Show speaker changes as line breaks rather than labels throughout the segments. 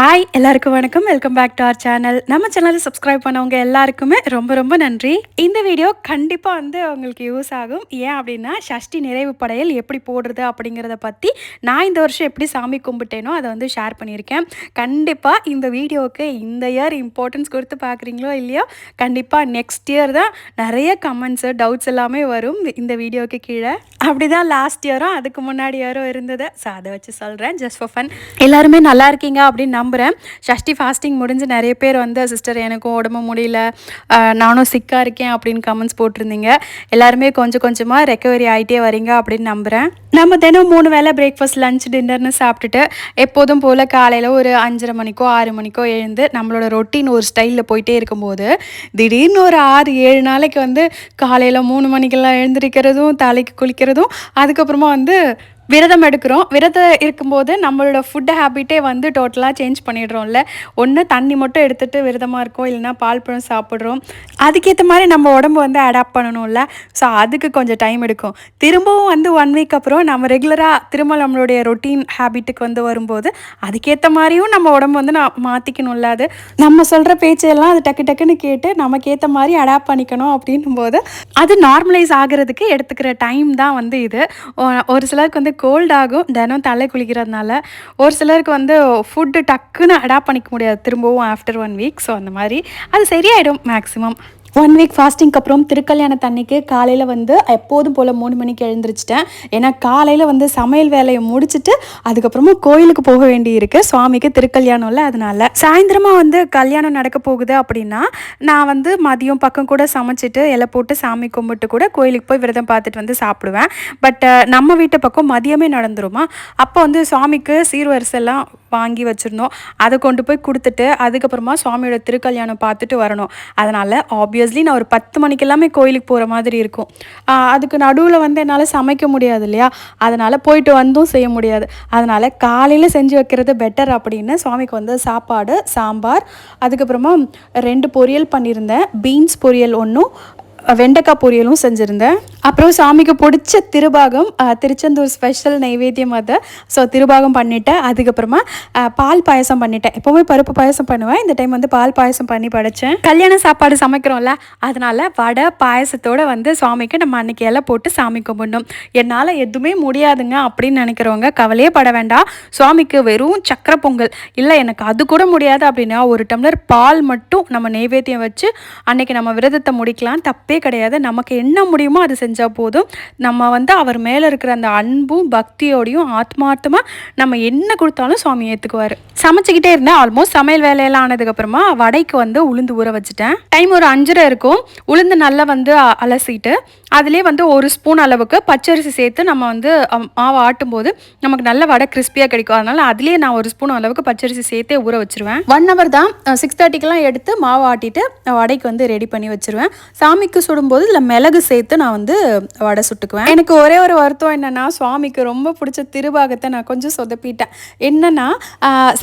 Hi எல்லாருக்கும் வணக்கம். Welcome back to our channel நம்ம சேனலை சப்ஸ்கிரைப் பண்ணவங்க எல்லாருக்குமே ரொம்ப ரொம்ப நன்றி. இந்த வீடியோ கண்டிப்பாக வந்து உங்களுக்கு யூஸ் ஆகும். ஏன் அப்படின்னா ஷஷ்டி நிறைவு படையல் எப்படி போடுறது அப்படிங்கிறத பற்றி நான் இந்த வருஷம் எப்படி சாமி கும்பிட்டேனோ அதை வந்து ஷேர் பண்ணியிருக்கேன். கண்டிப்பாக இந்த வீடியோவுக்கு இந்த இயர் இம்பார்ட்டன்ஸ் கொடுத்து பார்க்குறீங்களோ இல்லையோ கண்டிப்பாக நெக்ஸ்ட் இயர் தான் நிறைய கமெண்ட்ஸு டவுட்ஸ் எல்லாமே வரும் இந்த வீடியோவுக்கு கீழே. அப்படி தான் லாஸ்ட் இயரும் அதுக்கு முன்னாடி இயரும் இருந்தது. ஸோ அதை வச்சு சொல்கிறேன் ஜஸ்ட் ஃபார் ஃபன் எல்லாருமே நல்லா இருக்கீங்க அப்படின்னு நம்புகிறேன் ஷஷ்டி ஃபாஸ்டிங் முடிஞ்சு நிறைய பேர் வந்து சிஸ்டர் எனக்கும் உடம்பு முடியல. நானும் சிக்காக இருக்கேன் அப்படின்னு கமெண்ட்ஸ் போட்டிருந்தீங்க. எல்லாருமே கொஞ்சம் கொஞ்சமாக ரெக்கவரி ஆகிட்டே வரீங்க அப்படின்னு நம்புகிறேன் நம்ம தினம் மூணு வேளை பிரேக்ஃபாஸ்ட் லஞ்ச் டின்னர்னு சாப்பிட்டுட்டு எப்போதும் போல் காலையில் ஒரு அஞ்சரை மணிக்கோ ஆறு மணிக்கோ எழுந்து நம்மளோட ரொட்டீன் ஒரு ஸ்டைலில் போயிட்டே இருக்கும்போது திடீர்னு ஒரு ஆறு ஏழு நாளைக்கு வந்து காலையில் மூணு மணிக்கெல்லாம் எழுந்திருக்கிறதும் தலைக்கு குளிக்கிறதும் அதுக்கப்புறமா வந்து விரதம் எடுக்கிறோம். விரதம் இருக்கும்போது நம்மளோட ஃபுட் ஹேபிட்டே வந்து டோட்டலாக சேஞ்ச் பண்ணிடுறோம்ல. ஒன்று தண்ணி மட்டும் எடுத்துகிட்டு விரதமாக இருக்கோம். இல்லைன்னா பால் பழம் சாப்பிட்றோம். அதுக்கேற்ற மாதிரி நம்ம உடம்பு வந்து அடாப்ட் பண்ணணும்ல. ஸோ அதுக்கு கொஞ்சம் டைம் எடுக்கும். திரும்பவும் வந்து ஒன் வீக் அப்புறம் நம்ம ரெகுலராக திரும்ப நம்மளுடைய ரொட்டீன் ஹேபிட்டுக்கு வந்து வரும்போது அதுக்கேற்ற மாதிரியும் நம்ம உடம்பு வந்து நான் மாற்றிக்கணும்ல அது நம்ம சொல்கிற பேச்செல்லாம் அது டக்கு டக்குன்னு கேட்டு நமக்கேற்ற மாதிரி அடாப்ட் பண்ணிக்கணும் அப்படின்னும் போது அது நார்மலைஸ் ஆகிறதுக்கு எடுத்துக்கிற டைம் தான் வந்து இது. ஒரு சிலருக்கு வந்து கோல்ட் ஆகும் தினம் தலை குளிக்கிறதுனால. ஒரு சிலருக்கு வந்து ஃபுட்டு டக்குன்னு அடாப்ட் பண்ணிக்க முடியாது திரும்பவும் ஆஃப்டர் ஒன் வீக் ஸோ அந்த மாதிரி. அது சரியாயிடும் மேக்ஸிமம் ஒன் வீக் ஃபாஸ்டிங்க்கு அப்புறம் திருக்கல்யாணத்து அன்னைக்கு காலையில் வந்து எப்போதும் போல் மூணு மணிக்கு எழுந்திரிச்சிட்டேன். ஏன்னா காலையில் வந்து சமையல் வேலையை முடிச்சுட்டு அதுக்கப்புறமா கோயிலுக்கு போக வேண்டி இருக்கு சுவாமிக்கு திருக்கல்யாணம்ல அதனால. சாயந்தரமாக வந்து கல்யாணம் நடக்க போகுது அப்படின்னா நான் வந்து மதியம் பக்கம் கூட சமைச்சிட்டு இலை போட்டு சாமி கும்பிட்டு கூட கோயிலுக்கு போய் விரதம் பார்த்துட்டு வந்து சாப்பிடுவேன். பட் நம்ம வீட்டு பக்கம் மதியமே நடந்துருமா? அப்போ வந்து சுவாமிக்கு சீர்வரிசெல்லாம் வாங்கி வச்சுருந்தோம். அதை கொண்டு போய் கொடுத்துட்டு அதுக்கப்புறமா சுவாமியோட திருக்கல்யாணம் பார்த்துட்டு வரணும். அதனால் ஆப்வியஸ்லி நான் ஒரு பத்து மணிக்கு எல்லாமே கோயிலுக்கு போகிற மாதிரி இருக்கும். அதுக்கு நடுவில் வந்து என்னால் சமைக்க முடியாது இல்லையா? அதனால் போயிட்டு வந்தும் செய்ய முடியாது. அதனால் காலையில் செஞ்சு வைக்கிறது பெட்டர் அப்படின்னு சுவாமிக்கு வந்து சாப்பாடு சாம்பார் அதுக்கப்புறமா ரெண்டு பொரியல் பண்ணியிருந்தேன். பீன்ஸ் பொரியல் ஒன்றும் வெண்டைக்காய் பொரியலும் செஞ்சுருந்தேன். அப்புறம் சாமிக்கு பிடிச்ச திருபாகம் திருச்செந்தூர் ஸ்பெஷல் நைவேத்தியம் அது ஸோ திருபாகம் பண்ணிட்டேன். அதுக்கப்புறமா பால் பாயசம் பண்ணிட்டேன். எப்போவுமே பருப்பு பாயசம் பண்ணுவேன். இந்த டைம் வந்து பால் பாயசம் பண்ணி படைச்சேன். கல்யாண சாப்பாடு சமைக்கிறோம்ல அதனால் வடை பாயசத்தோடு வந்து சுவாமிக்கு நம்ம அன்றைக்கி இலை போட்டு சாமி கும்பிடணும். என்னால் எதுவுமே முடியாதுங்க அப்படின்னு நினைக்கிறவங்க கவலையே பட வேண்டாம். சுவாமிக்கு வெறும் சக்கரை பொங்கல். இல்லை எனக்கு அது கூட முடியாது அப்படின்னா ஒரு டம்ளர் பால் மட்டும் நம்ம நைவேத்தியம் வச்சு அன்னைக்கு நம்ம விரதத்தை முடிக்கலாம். தப்பு கிடையாது. நமக்கு என்ன முடியுமோ அது செஞ்சால் போதும். நம்ம வந்து அவர் மேலே இருக்கிற அந்த அன்பும் பக்தியோடையும் ஆத்மார்த்தமாக நம்ம என்ன கொடுத்தாலும் சுவாமி ஏற்றுக்குவார் சமைச்சிக்கிட்டே இருந்தேன். ஆல்மோஸ்ட் சமையல் வேலையெல்லாம் ஆனதுக்கப்புறமா வடைக்கு வந்து உளுந்து ஊற வச்சுட்டேன். டைம் ஒரு அஞ்சரை இருக்கும். உளுந்து நல்லா வந்து அலசிட்டு அதிலே வந்து ஒரு ஸ்பூன் அளவுக்கு பச்சரிசி சேர்த்து நம்ம வந்து மாவு ஆட்டும் போது நமக்கு நல்ல வடை கிறிஸ்பியாக கிடைக்கும். அதனால அதுலேயே நான் ஒரு ஸ்பூன் அளவுக்கு பச்சரிசி சேர்த்தே ஊற வச்சிருவேன். ஒன் ஹவர் தான். சிக்ஸ் தேர்ட்டிக்கெலாம் எடுத்து மாவு ஆட்டிட்டு வடைக்கு வந்து ரெடி பண்ணி வச்சிருவேன். சாமிக்கு சுடும்போது இதில் மிளகு சேர்த்து நான் வந்து வடை சுட்டுக்குவேன். எனக்கு ஒரே ஒரு வருத்தம் என்னென்னா சுவாமிக்கு ரொம்ப பிடிச்ச திருபாகத்தை நான் கொஞ்சம் சொதப்பிட்டேன். என்னென்னா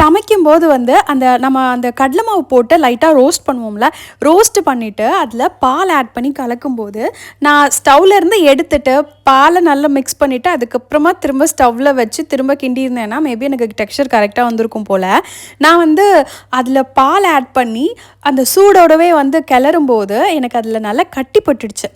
சமைக்கும்போது வந்து அந்த நம்ம அந்த கடலை மாவு போட்டு லைட்டாக ரோஸ்ட் பண்ணுவோம்ல ரோஸ்ட் பண்ணிவிட்டு அதில் பால் ஆட் பண்ணி கலக்கும்போது நான் ஸ்டவ்லேருந்து எடுத்துட்டு பாலை நல்லா மிக்ஸ் பண்ணிவிட்டு அதுக்கப்புறமா திரும்ப ஸ்டவ்வில் வச்சு திரும்ப கிண்டியிருந்தேன்னா மேபி எனக்கு டெக்ஸ்சர் கரெக்டாக வந்திருக்கும் போல். நான் வந்து அதில் பால் ஆட் பண்ணி அந்த சூடோடவே வந்து கிளறும் போது எனக்கு அதில் நல்லா கட்டி பட்டுடுச்சு.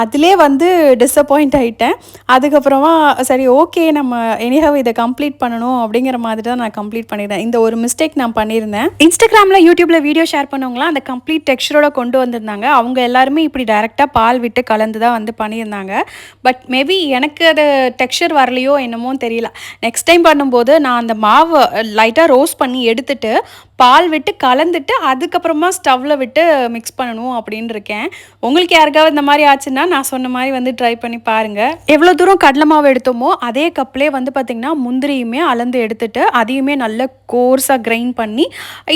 அதிலே வந்து டிஸப்பாயிண்ட் ஆகிட்டேன் அதுக்கப்புறமா சரி ஓகே நம்ம எனிஹவ் இதை கம்ப்ளீட் பண்ணணும் அப்படிங்கிற மாதிரி தான் நான் கம்ப்ளீட் பண்ணியிருந்தேன். இந்த ஒரு மிஸ்டேக் நான் பண்ணியிருந்தேன். இன்ஸ்டாகிராமில் யூடியூப்பில் வீடியோ ஷேர் பண்ணவங்களாம் அந்த கம்ப்ளீட் டெக்ஸ்டரோட கொண்டு வந்திருந்தாங்க. அவங்க எல்லாருமே இப்படி டைரெக்டாக பால் விட்டு கலந்து தான் வந்து பண்ணியிருந்தாங்க. பட் மே மேபி எனக்கு அது டெக்ஸ்சர் வரலையோ என்னமோ தெரியல. நெக்ஸ்ட் டைம் பண்ணும்போது நான் அந்த மாவை லைட்டாக ரோஸ்ட் பண்ணி எடுத்துட்டு பால் விட்டு கலந்துட்டு அதுக்கப்புறமா ஸ்டவ்வில் விட்டு மிக்ஸ் பண்ணணும் அப்படின்னு இருக்கேன். உங்களுக்கு யாருக்காவது இந்த மாதிரி ஆச்சுன்னா நான் சொன்ன மாதிரி வந்து ட்ரை பண்ணி பாருங்கள் எவ்வளோ தூரம் கடலை மாவு எடுத்தோமோ அதே கப்லேயே வந்து பார்த்திங்கன்னா முந்திரியுமே அளந்து எடுத்துட்டு அதையுமே நல்ல கோர்ஸாக கிரைண்ட் பண்ணி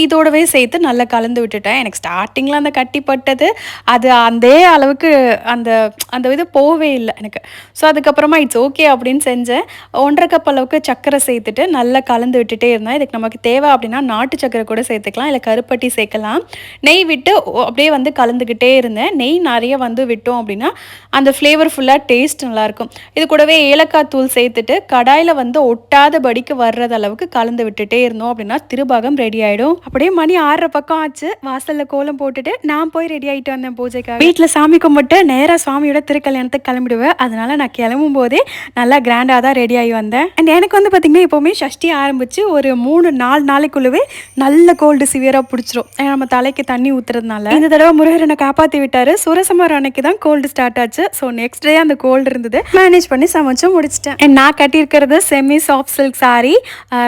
இதோடவே சேர்த்து நல்லா கலந்து விட்டுட்டேன். எனக்கு ஸ்டார்டிங்கில் அந்த கட்டிப்பட்டது அது அதே அளவுக்கு அந்த அந்த இது போகவே இல்லை எனக்கு. ஸோ அதுக்கப்புறமா இட்ஸ் ஓகே அப்படின்னு செஞ்சேன். ஒன்றரை கப் அளவுக்கு சர்க்கரை சேர்த்துட்டு நல்லா கலந்து விட்டுட்டே இருந்தேன். இதுக்கு நமக்கு தேவை அப்படின்னா நாட்டு சர்க்கரை கூட சேர்த்துக்கலாம் இல்லை கருப்பட்டி சேர்க்கலாம். நெய் விட்டு அப்படியே வந்து கலந்துக்கிட்டே இருந்தேன். நெய் நிறைய வந்து விட்டோம் அப்படின்னா அந்த ஃப்ளேவர் ஃபுல்லாக டேஸ்ட் நல்லாயிருக்கும். இது கூடவே ஏலக்காய் தூள் சேர்த்துட்டு கடாயில் வந்து ஒட்டாதபடிக்கு வர்றது அளவுக்கு கலந்து விட்டுட்டே இருந்தோம் அப்படின்னா திருபாகம் ரெடி ஆகிடும் அப்படியே மணி ஆறரை பக்கம் ஆச்சு. வாசலில் கோலம் போட்டுட்டு நான் போய் ரெடி ஆகிட்டு வந்தேன் பூஜைக்காக. வீட்டில் சாமி கும்பிட்டு நேராக சுவாமியோட திருக்கல்யாணத்துக்கு கிளம்பிடுவேன். அதனால நான் கிளம்பும் போதே நல்லா கிராண்டாக தான் ரெடி ஆகி வந்தேன். அண்ட் எனக்கு வந்து பார்த்திங்கன்னா எப்போவுமே ஷஷ்டி ஆரம்பித்து ஒரு மூணு நாலு நாளைக்குள்ளவே நல்ல கோல்டு சிவியராக பிடிச்சிரும். ஏன்னா நம்ம தலைக்கு தண்ணி ஊற்றுறதுனால இந்த தடவை முருகரனை காப்பாற்றி விட்டாரு. சுரசமரம் அன்னைக்கு தான் கோல்டு ஸ்டார்ட் ஆச்சு. ஸோ நெக்ஸ்ட் டே அந்த கோல்டு இருந்தது. மேனேஜ் பண்ணி சமைச்சு முடிச்சிட்டேன். அண்ட் நான் கட்டியிருக்கிறது செமி சாஃப்ட் சில்க் saree.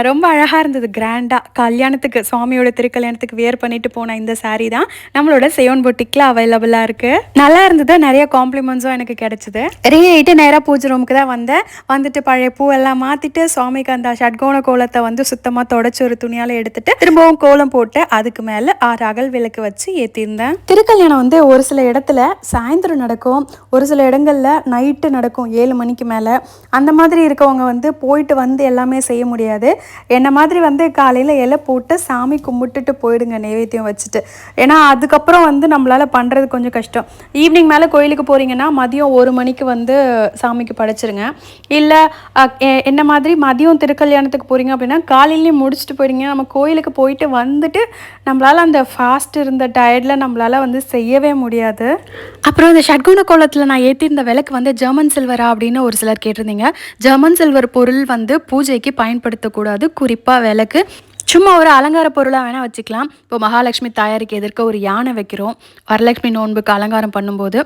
ரொம்ப அழகாக இருந்தது கிராண்டாக கல்யாணத்துக்கு சுவாமியோட திருக்கல்யாணத்துக்கு வியர் பண்ணிட்டு போன இந்த saree தான் நம்மளோட செயோன் பொட்டிக்கில் அவைலபிளாக இருக்குது நல்லா இருந்தது. நிறைய காம்ப்ளிமெண்ட்ஸும் எனக்கு கிடைச்சிது. ரெடி நேராக பூஜை ரூமுக்கு தான் வந்தேன். வந்துட்டு பழைய பூவெல்லாம் மாற்றிட்டு சுவாமிக்கு அந்த ஷட்கோண கோலத்தை வந்து சுத்தமாக தொடச்சி ஒரு துணியால் எடுத்துட்டு திரும்பவும் கோலம் போட்டு அதுக்கு மேலே ஆறு அகல் விளக்கு வச்சு ஏற்றிருந்தேன் திருக்கல்யாணம் வந்து ஒரு சில இடத்துல சாயந்தரம் நடக்கும். ஒரு சில இடங்களில் நைட்டு நடக்கும். ஏழு மணிக்கு மேலே. அந்த மாதிரி இருக்கவங்க வந்து போயிட்டு வந்து எல்லாமே செய்ய முடியாது. என்ன மாதிரி வந்து காலையில் இலை போட்டு சாமி கும்பிட்டுட்டு போயிடுங்க நைவேத்தியம் வச்சுட்டு. ஏன்னா அதுக்கப்புறம் வந்து நம்மளால் பண்ணுறது கொஞ்சம் கஷ்டம். ஈவினிங் மேலே கோயிலுக்கு போகிறீங்கன்னா மதியம் ஒரு மணிக்கு வந்து சாமிக்கு படைச்சிருங்க. இல்லை என்ன மாதிரி மதியம் திருக்கல்யாணத்துக்கு போகிறீங்க அப்படின்னா காலையிலேயே முடிச்சுட்டு போயிடுங்க. நம்ம கோயிலுக்கு போயிட்டு வந்துட்டு நம்மளால் அந்த ஃபாஸ்ட் இருந்த டயர்டில் நம்மளால் வந்து செய்யவே முடியாது. அப்புறம் இந்த ஷட்குண கோலத்தில் நான் ஏற்றிருந்த விளக்கு வந்து ஜெர்மன் சில்வரா அப்படின்னு ஒரு சிலர் கேட்டிருந்தீங்க. ஜெர்மன் சில்வர் பொருள் வந்து பூஜைக்கு பயன்படுத்தக்கூடாது. குறிப்பாக விளக்கு. சும்மா ஒரு அலங்கார பொருளாக வேணால் வச்சுக்கலாம். இப்போ மகாலட்சுமி தாயாருக்கு எதிர்க்க ஒரு யானை வைக்கிறோம். வரலட்சுமி நோன்புக்கு அலங்காரம் பண்ணும்போது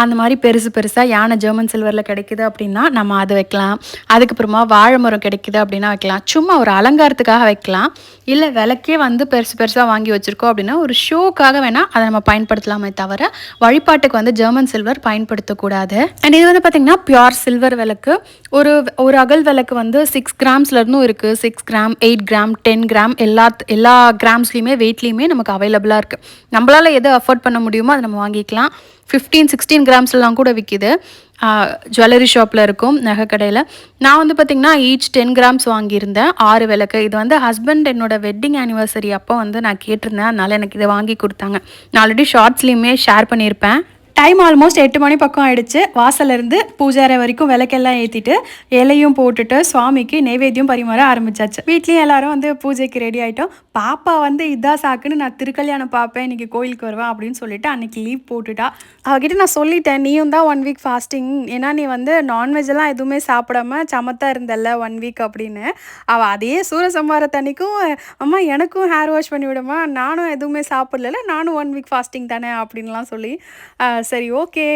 அந்த மாதிரி பெருசு பெருசாக யானை ஜெர்மன் சில்வரில் கிடைக்குது அப்படின்னா நம்ம அது வைக்கலாம். அதுக்கப்புறமா வாழை மரம் கிடைக்குது அப்படின்னா வைக்கலாம். சும்மா ஒரு அலங்காரத்துக்காக வைக்கலாம். இல்லை விளக்கே வந்து பெருசு பெருசாக வாங்கி வச்சுருக்கோம் அப்படின்னா ஒரு ஷோக்காக வேணால் அதை நம்ம பயன்படுத்தலாமே தவிர வழிபாட்டுக்கு வந்து ஜெர்மன் சில்வர் பயன்படுத்தக்கூடாது. அண்ட் இது வந்து பார்த்திங்கன்னா பியூர் சில்வர் விளக்கு. ஒரு ஒரு அகல் விளக்கு வந்து சிக்ஸ் கிராம்ஸ்லேருந்தும் இருக்குது six gram eight gram ten gram எல்லா எல்லா கிராம்ஸ்லேயுமே வெயிட்லேயுமே நமக்கு அவைலபிளாக இருக்குது நம்மளால் எது அஃபோர்ட் பண்ண முடியுமோ அதை நம்ம வாங்கிக்கலாம். ஃபிஃப்டீன் சிக்ஸ்டீன் கிராம்ஸ்லாம் கூட விற்கிது ஜுவல்லரி ஷாப்பில் இருக்கும் நகை கடையில். நான் வந்து பார்த்திங்கன்னா ஈச் டென் கிராம்ஸ் வாங்கியிருந்தேன். ஆறு விளக்கு. இது வந்து ஹஸ்பண்ட் என்னோடய வெட்டிங் ஆனிவர்சரி அப்போ வந்து நான் கேட்டிருந்தேன். அதனால் எனக்கு இதை வாங்கி கொடுத்தாங்க. நான் ஆல்ரெடி ஷார்ட்ஸ்லேயுமே ஷேர் பண்ணியிருப்பேன். டைம் ஆல்மோஸ்ட் எட்டு மணி பக்கம் ஆயிடுச்சு. வாசலேருந்து பூஜாரை வரைக்கும் விளக்கெல்லாம் ஏற்றிட்டு இலையும் போட்டுட்டு சுவாமிக்கு நைவேத்தியம் பரிமாற ஆரம்பிச்சாச்சு. வீட்லேயும் எல்லாரும் வந்து பூஜைக்கு ரெடி ஆகிட்டோம் பாப்பா வந்து இதான் சாக்குன்னு நான் திருக்கல்யாணம் பார்ப்பேன் இன்றைக்கி கோயிலுக்கு வருவேன் அப்படின்னு சொல்லிட்டு அன்னைக்கு லீவ் போட்டுட்டா. அவகிட்ட நான் சொல்லிட்டேன் நீயும் தான் ஒன் வீக் ஃபாஸ்டிங் ஏன்னா நீ வந்து நான்வெஜ் எல்லாம் எதுவுமே சாப்பிடாம சமத்தா இருந்தல்ல ஒன் வீக் அப்படின்னு. அவள் அதே சூரசம்ஹாரத்தன்னைக்கும் அம்மா எனக்கும் ஹேர் வாஷ் பண்ணி விடுமா? நானும் எதுவுமே சாப்பிடல நானும் ஒன் வீக் ஃபாஸ்டிங் தானே அப்படின்லாம் சொல்லி சரி ஓகே.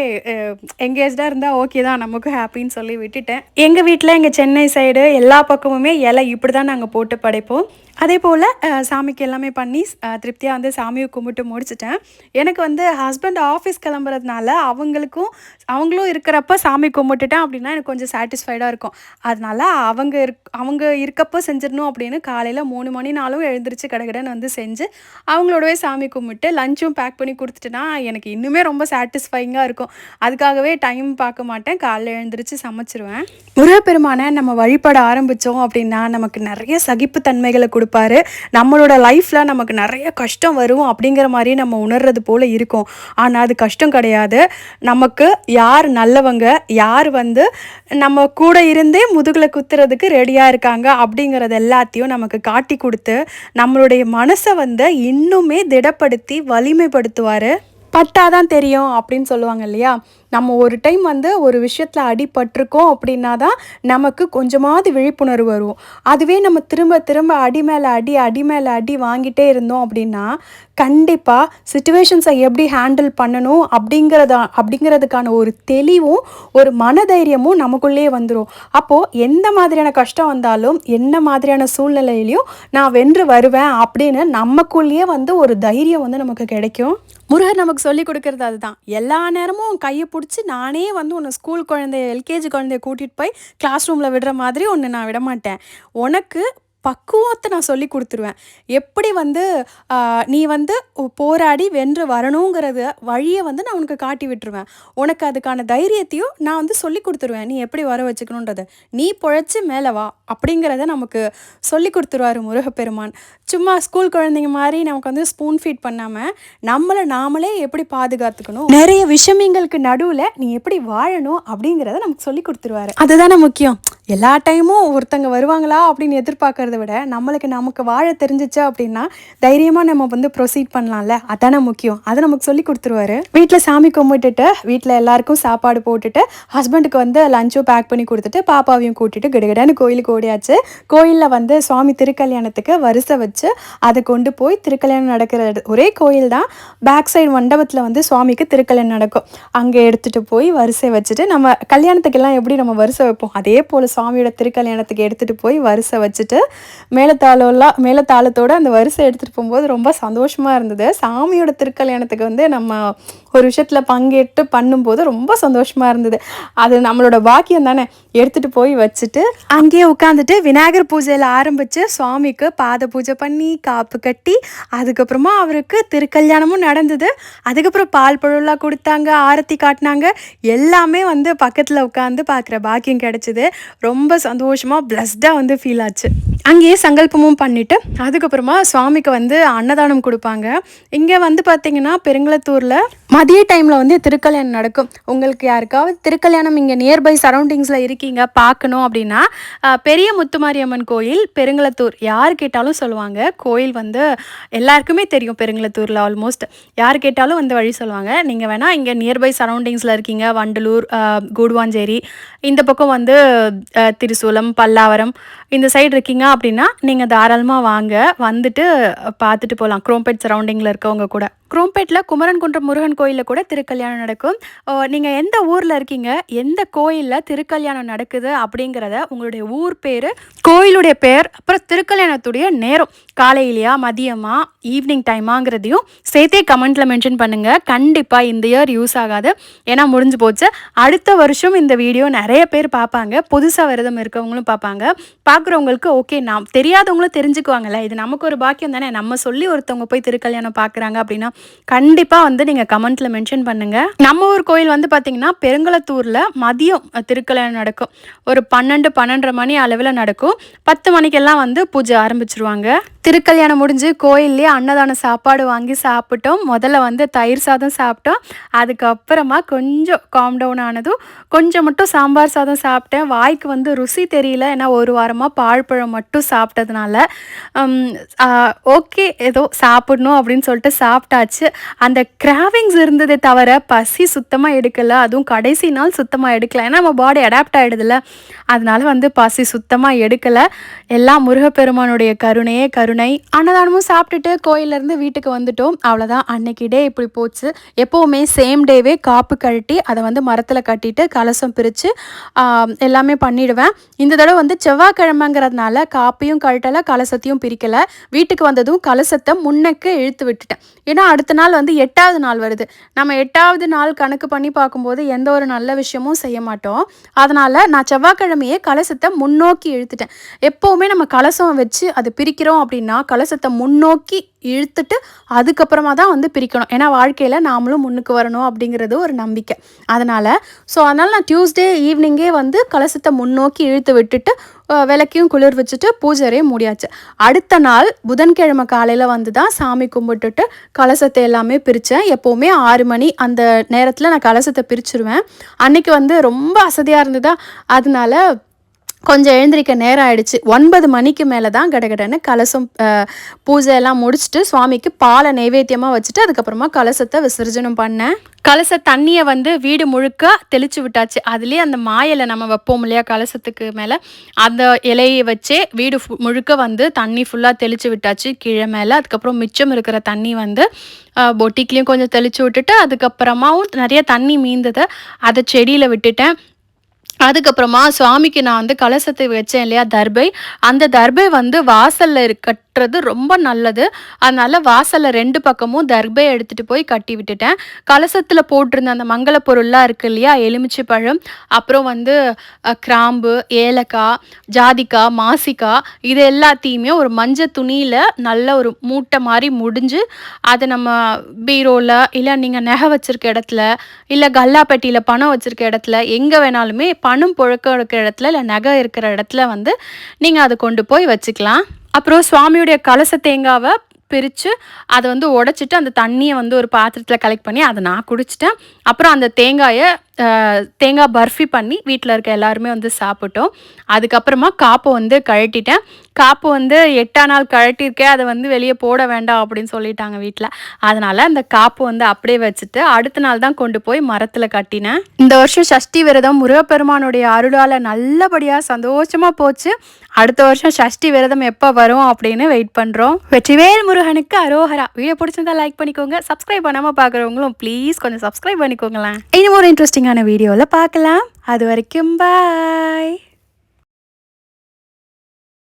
எங்கேஜ்டாக இருந்தால் ஓகே தான் நமக்கும் ஹாப்பின்னு சொல்லி விட்டுட்டேன். எங்கள் வீட்டில் எங்கள் சென்னை சைடு எல்லா பக்கமுமே இலை இப்படி தான் நாங்கள் போட்டு படைப்போம். அதே போல் சாமிக்கு எல்லாமே பண்ணி திருப்தியாக வந்து சாமியை கும்பிட்டு முடிச்சிட்டேன். எனக்கு வந்து ஹஸ்பண்ட் ஆஃபீஸ் கிளம்புறதுனால அவங்களுக்கும் அவங்களும் இருக்கிறப்ப சாமி கும்பிட்டுட்டேன் அப்படின்னா எனக்கு கொஞ்சம் சாட்டிஸ்ஃபைடாக இருக்கும். அதனால அவங்க இருக் அவங்க இருக்கப்போ செஞ்சிடணும் அப்படின்னு காலையில் மூணு மணினாலும் எழுந்திரிச்சு கடகடன்னு வந்து செஞ்சு அவங்களோடவே சாமி கும்பிட்டு லஞ்சும் பேக் பண்ணி கொடுத்துட்டுனா எனக்கு இன்னுமே ரொம்ப சாட்டிஸ்ஃபைங்காக இருக்கும். அதுக்காகவே டைம் பார்க்க மாட்டேன். காலைல எழுந்திரிச்சு சமைச்சிருவேன். முருகப்பெருமானை நம்ம வழிபட ஆரம்பித்தோம் அப்படின்னா நமக்கு நிறைய சகிப்புத்தன்மைகளை கொடுப்பாரு. நம்மளோட லைஃப்பில் நமக்கு நிறைய கஷ்டம் வரும் அப்படிங்கிற மாதிரி நம்ம உணர்றது போல் இருக்கும். ஆனால் அது கஷ்டம் கிடையாது. நமக்கு யார் நல்லவங்க யார் வந்து நம்ம கூட இருந்தே முதுகில் குத்துறதுக்கு ரெடியாக இருக்காங்க அப்படிங்கிறது எல்லாத்தையும் நமக்கு காட்டி கொடுத்து நம்மளுடைய மனசை வந்து இன்னுமே திடப்படுத்தி வலிமைப்படுத்துவார். பட்டாதான் தெரியும் அப்படின்னு சொல்லுவாங்க இல்லையா? நம்ம ஒரு டைம் வந்து ஒரு விஷயத்தில் அடிபட்டிருக்கோம் அப்படின்னா தான் நமக்கு கொஞ்சமாவது விழிப்புணர்வு வரும். அதுவே நம்ம திரும்ப திரும்ப அடி மேலே அடி அடி மேலே அடி வாங்கிட்டே இருந்தோம் அப்படின்னா கண்டிப்பாக சுச்சுவேஷன்ஸை எப்படி ஹேண்டில் பண்ணணும் அப்படிங்கிறத அப்படிங்கிறதுக்கான ஒரு தெளிவும் ஒரு மனதைரியமும் நமக்குள்ளேயே வந்துடும் அப்போது எந்த மாதிரியான கஷ்டம் வந்தாலும் என்ன மாதிரியான சூழ்நிலையிலையும் நான் வென்று வருவேன் அப்படின்னு நமக்குள்ளேயே வந்து ஒரு தைரியம் வந்து நமக்கு கிடைக்கும். முருகர் நமக்கு சொல்லி கொடுக்கறது அதுதான். எல்லா நேரமும் கையை பிடிச்சி நானே வந்து உன்னை ஸ்கூல் குழந்தைய எல்கேஜி குழந்தைய கூட்டிகிட்டு போய் கிளாஸ் ரூமில் விடுற மாதிரி ஒன்று நான் விட மாட்டேன். உனக்கு பக்குவத்தை நான் சொல்லி கொடுத்துருவேன். எப்படி வந்து நீ வந்து போராடி வென்று வரணுங்கிறத வழியை வந்து நான் உனக்கு காட்டி விட்டுருவேன். உனக்கு அதுக்கான தைரியத்தையும் நான் வந்து சொல்லி கொடுத்துருவேன். நீ எப்படி வர வச்சுக்கணுன்றத நீ பொழைச்சி மேலே வா அப்படிங்கிறத நமக்கு சொல்லி கொடுத்துருவாரு முருகப்பெருமான். சும்மா ஸ்கூல் குழந்தைங்க மாதிரி நமக்கு வந்து ஸ்பூன் ஃபீட் பண்ணாமல் நம்மளை நாமளே எப்படி பாதுகாத்துக்கணும்? நிறைய விஷமிங்களுக்கு நடுவில் நீ எப்படி வாழணும் அப்படிங்கிறத நமக்கு சொல்லி கொடுத்துருவாரு. அதுதானே முக்கியம். எல்லா டைமும் ஒருத்தங்க வருவாங்களா அப்படின்னு எதிர்பார்க்கறத விட நம்மளுக்கு நமக்கு வாழ தெரிஞ்சிச்சு அப்படின்னா தைரியமாக நம்ம வந்து ப்ரொசீட் பண்ணலாம்ல. அதானே முக்கியம். அதை நமக்கு சொல்லி கொடுத்துருவாரு. வீட்டில் சாமி கும்பிட்டுட்டு வீட்டில் எல்லாருக்கும் சாப்பாடு போட்டுட்டு ஹஸ்பண்டுக்கு வந்து லஞ்சும் பேக் பண்ணி கொடுத்துட்டு பாப்பாவையும் கூட்டிட்டு கிடகிடன்னு கோயிலுக்கு ஓடியாச்சு. கோயிலில் வந்து சுவாமி திருக்கல்யாணத்துக்கு வரிசை வச்சு அதை கொண்டு போய் திருக்கல்யாணம் நடக்கிற ஒரே கோயில் தான் பேக் சைடு மண்டபத்தில் வந்து சுவாமிக்கு திருக்கல்யாணம் நடக்கும். அங்கே எடுத்துகிட்டு போய் வரிசை வச்சுட்டு நம்ம கல்யாணத்துக்கெல்லாம் எப்படி நம்ம வரிசை வைப்போம்? அதே போல் சுவாமியோட திருக்கல்யாணத்துக்கு எடுத்துகிட்டு போய் வரிசை வச்சுட்டு மேலத்தாளம்லாம் மேலத்தாளத்தோடு அந்த வரிசை எடுத்துகிட்டு போகும்போது ரொம்ப சந்தோஷமாக இருந்தது. சாமியோட திருக்கல்யாணத்துக்கு வந்து நம்ம ஒரு விஷயத்தில் பங்கேற்று பண்ணும்போது ரொம்ப சந்தோஷமாக இருந்தது. அது நம்மளோட பாக்கியம் தானே? எடுத்துகிட்டு போய் வச்சுட்டு அங்கேயே உட்காந்துட்டு விநாயகர் பூஜையில் ஆரம்பித்து சுவாமிக்கு பாத பூஜை பண்ணி காப்பு கட்டி அதுக்கப்புறமா அவருக்கு திருக்கல்யாணமும் நடந்தது. அதுக்கப்புறம் பால் பழம்லாம் கொடுத்தாங்க ஆரத்தி காட்டினாங்க. எல்லாமே வந்து பக்கத்தில் உட்காந்து பார்க்குற பாக்கியம் கிடச்சிது. ரொம்ப சந்தோஷமாக பிளஸ்டாக வந்து ஃபீல் ஆச்சு. அங்கேயே சங்கல்பமும் பண்ணிவிட்டு அதுக்கப்புறமா சுவாமிக்கு வந்து அன்னதானம் கொடுப்பாங்க. இங்கே வந்து பார்த்திங்கன்னா பெருங்களத்தூரில் மதிய டைமில் வந்து திருக்கல்யாணம் நடக்கும். உங்களுக்கு யாருக்காவது திருக்கல்யாணம் இங்கே நியர்பை சரௌண்டிங்ஸில் இருக்கீங்க பார்க்கணும் அப்படின்னா பெரிய முத்துமாரியம்மன் கோயில் பெருங்களத்தூர். யார் கேட்டாலும் சொல்லுவாங்க. கோயில் வந்து எல்லாருக்குமே தெரியும் பெருங்களத்தூரில் ஆல்மோஸ்ட் யார் கேட்டாலும் வந்து வழி சொல்லுவாங்க. நீங்கள் வேணால் இங்கே நியர்பை சரௌண்டிங்ஸில் இருக்கீங்க. வண்டலூர் கூடுவாஞ்சேரி. இந்த பக்கம் வந்து திருசூலம் பல்லாவரம் இந்த சைடு இருக்கீங்க அப்படின்னா நீங்கள் தாராளமாக வாங்க. வந்துட்டு பார்த்துட்டு போகலாம் குரோம்பேட் சரௌண்டிங்கில் இருக்கவங்க கூட. குரோம்பேட்டில் குமரன் குன்றம் முருகன் கோயிலில் கூட திருக்கல்யாணம் நடக்கும். நீங்கள் எந்த ஊரில் இருக்கீங்க எந்த கோயிலில் திருக்கல்யாணம் நடக்குது அப்படிங்கிறத உங்களுடைய ஊர் பேர் கோயிலுடைய பேர் அப்புறம் திருக்கல்யாணத்துடைய நேரம். காலையிலையா மதியமா ஈவினிங் டைமாங்கிறதையும் சேர்த்தே கமெண்ட்டில் மென்ஷன் பண்ணுங்கள் கண்டிப்பாக இந்த இயர் யூஸ் ஆகாது. ஏன்னா முடிஞ்சு போச்சு. அடுத்த வருஷம் இந்த வீடியோ நிறைய பேர் பார்ப்பாங்க. புதுசாக விரதம் இருக்கவங்களும் பார்ப்பாங்க. பார்க்குறவங்களுக்கு ஓகே நாம் தெரியாதவங்களும் தெரிஞ்சுக்குவாங்கல்ல. இது நமக்கு ஒரு பாக்கியம் தானே? நம்ம சொல்லி ஒருத்தவங்க போய் திருக்கல்யாணம் பார்க்குறாங்க அப்படின்னா கண்டிப்பாக வந்து நீங்கள் கமெண்ட்டில் மென்ஷன் பண்ணுங்கள் நம்ம ஊர் கோயில் வந்து பார்த்திங்கன்னா பெருங்கலத்தூரில் மதியம் திருக்கல்யாணம் நடக்கும். ஒரு பன்னெண்டு பன்னெண்டரை மணி அளவில் நடக்கும். பத்து மணிக்கெல்லாம் வந்து பூஜை ஆரம்பிச்சிருவாங்க. திருக்கல்யாணம் முடிஞ்சு கோயில்லேயே அன்னதான சாப்பாடு வாங்கி சாப்பிட்டோம். முதல்ல வந்து தயிர் சாதம் சாப்பிட்டோம். அதுக்கப்புறமா கொஞ்சம் காம் டவுன் ஆனதும் கொஞ்சம் மட்டும் சாம்பார் சாதம் சாப்பிட்டேன். வாய்க்கு வந்து ருசி தெரியல. ஏன்னா ஒரு வாரமாக பாழ்பழம் மட்டும் சாப்பிட்டதுனால ஓகே ஏதோ சாப்பிடணும் அப்படின்னு சொல்லிட்டு சாப்பிட்டாச்சு. அந்த கிராவிங்ஸ் இருந்ததே தவிர பசி சுத்தமாக எடுக்கலை. அதுவும் கடைசி நாள் சுத்தமாக எடுக்கலை. ஏன்னா நம்ம பாடி அடாப்ட் ஆகிடுதுல அதனால வந்து பசி சுத்தமாக எடுக்கலை. எல்லாம் முருகப்பெருமானுடைய கருணையே கருணை. அன்னதானமும் சாப்பிட்டுட்டு கோயிலேருந்து வீட்டுக்கு வந்துட்டோம். அவ்வளோதான் அன்னைக்கு டே இப்படி போச்சு. எப்போவுமே சேம் டேவே காப்பு கழட்டி அதை வந்து மரத்தில் கட்டிட்டு கலசம் பிரித்து எல்லாமே பண்ணிடுவேன். இந்த தடவை வந்து செவ்வாய்க்கிழமைங்கிறதுனால காப்பையும் கழட்டலை கலசத்தையும் பிரிக்கலை. வீட்டுக்கு வந்ததும் கலசத்தை முன்னக்கு இழுத்து விட்டுட்டேன். ஏன்னா அடுத்த நாள் வந்து எட்டாவது நாள் வருது. நம்ம எட்டாவது நாள் கணக்கு பண்ணி பார்க்கும்போது எந்த ஒரு நல்ல விஷயமும் செய்ய மாட்டோம். அதனால் நான் செவ்வாய்க்கிழமையே கலசத்தை முன்னோக்கி இழுத்துட்டேன். எப்போவுமே நம்ம கலசம் வச்சு அது பிரிக்கிறோம் அப்படின்னா கலசத்தை முன்னோக்கி இழுத்துட்டு அதுக்கப்புறமா தான் வந்து பிரிக்கணும். ஏன்னா வாழ்க்கையில் நாமளும் முன்னுக்கு வரணும் அப்படிங்கிறது ஒரு நம்பிக்கை. அதனால் ஸோ அதனால் நான் டியூஸ்டே ஈவினிங்கே வந்து கலசத்தை முன்னோக்கி இழுத்து விட்டுட்டு விளக்கையும் குளிர் வச்சுட்டு பூஜையே முடியாச்சு. அடுத்த நாள் புதன்கிழமை காலையில் வந்து தான் சாமி கும்பிட்டுட்டு கலசத்தை எல்லாமே பிரித்தேன் எப்போவுமே ஆறு மணி அந்த நேரத்தில் நான் கலசத்தை பிரிச்சிருவேன். அன்னைக்கு வந்து ரொம்ப அசதியாக இருந்ததா? அதனால கொஞ்சம் எழுந்திரிக்க நேரம் ஆயிடுச்சு. ஒன்பது மணிக்கு மேலே தான் கடகடன்னு கலசம் பூஜை எல்லாம் முடிச்சுட்டு சுவாமிக்கு பாலை நைவேத்தியமாக வச்சுட்டு அதுக்கப்புறமா கலசத்தை விசர்ஜனம் பண்ணேன் கலச தண்ணியை வந்து வீடு முழுக்க தெளிச்சு விட்டாச்சு. அதுலேயே அந்த மாயிலை நம்ம வைப்போம் இல்லையா கலசத்துக்கு மேலே? அந்த இலையை வச்சே வீடு முழுக்க வந்து தண்ணி ஃபுல்லாக தெளிச்சு விட்டாச்சு. கீழே மேலே அதுக்கப்புறம் மிச்சம் இருக்கிற தண்ணி வந்து பொட்டிக்லேயும் கொஞ்சம் தெளிச்சு விட்டுட்டு அதுக்கப்புறமாவும் நிறைய தண்ணி மீந்ததை அதை செடியில் விட்டுட்டேன். அதுக்கப்புறமா சுவாமிக்கு நான் வந்து கலசத்தை வச்சேன் இல்லையா தர்பை. அந்த தர்பை வந்து வாசல்ல இருக்க கட்டுறது ரொம்ப நல்லது. அதனால் வாசலில் ரெண்டு பக்கமும் தர்பை எடுத்துகிட்டு போய் கட்டி விட்டுட்டேன். கலசத்தில் போட்டிருந்த அந்த மங்கள பொருள்லாம் இருக்கு இல்லையா? எலுமிச்சை பழம் அப்புறம் வந்து கிராம்பு ஏலக்காய் ஜாதிக்காய் மாசிக்காய் இது எல்லாத்தையுமே ஒரு மஞ்சள் துணியில் நல்ல ஒரு மூட்டை மாதிரி முடிஞ்சு அதை நம்ம பீரோவில் இல்லை நீங்கள் நகை வச்சுருக்க இடத்துல இல்லை கல்லாப்பெட்டியில் பணம் வச்சுருக்க இடத்துல எங்கே வேணாலுமே பணம் புழக்கம் இருக்கிற இடத்துல இல்லை நகை இருக்கிற இடத்துல வந்து நீங்கள் அதை கொண்டு போய் வச்சுக்கலாம். அப்புறம் சுவாமியுடைய கலச தேங்காவை பிரித்து அதை வந்து உடச்சிட்டு அந்த தண்ணியை வந்து ஒரு பாத்திரத்தில் கலெக்ட் பண்ணி அதை நான் குடிச்சிட்டேன். அப்புறம் அந்த தேங்காயை தேங்காய் பர்ஃபி பண்ணி வீட்டில் இருக்க எல்லாருமே வந்து சாப்பிட்டோம். அதுக்கப்புறமா காப்பை வந்து கழட்டிட்டேன். காப்பு வந்து எட்டாம் நாள் கழட்டியிருக்கேன் அதை வந்து வெளியே போட வேண்டாம் அப்படின்னு சொல்லிட்டாங்க வீட்டில் அதனால் அந்த காப்பு வந்து அப்படியே வச்சுட்டு அடுத்த நாள் தான் கொண்டு போய் மரத்தில் கட்டினேன். இந்த வருஷம் சஷ்டி விரதம் முருகப்பெருமானுடைய அருளால் நல்லபடியாக சந்தோஷமாக போச்சு. அடுத்த வருஷம் சஷ்டி விரதம் எப்போ வரும் அப்படின்னு வெயிட் பண்ணுறோம் வெற்றிவேல் முருகனுக்கு அரோஹரா வீடியோ பிடிச்சிருந்தா லைக் பண்ணிக்கோங்க. சப்ஸ்கிரைப் பண்ணாமல் பார்க்குறவங்களும் ப்ளீஸ் கொஞ்சம் சப்ஸ்கிரைப் பண்ணிக்கோங்களேன். இன்னும் ஒரு இன்ட்ரெஸ்டிங்கான வீடியோவில் பார்க்கலாம். அது வரைக்கும் பாய்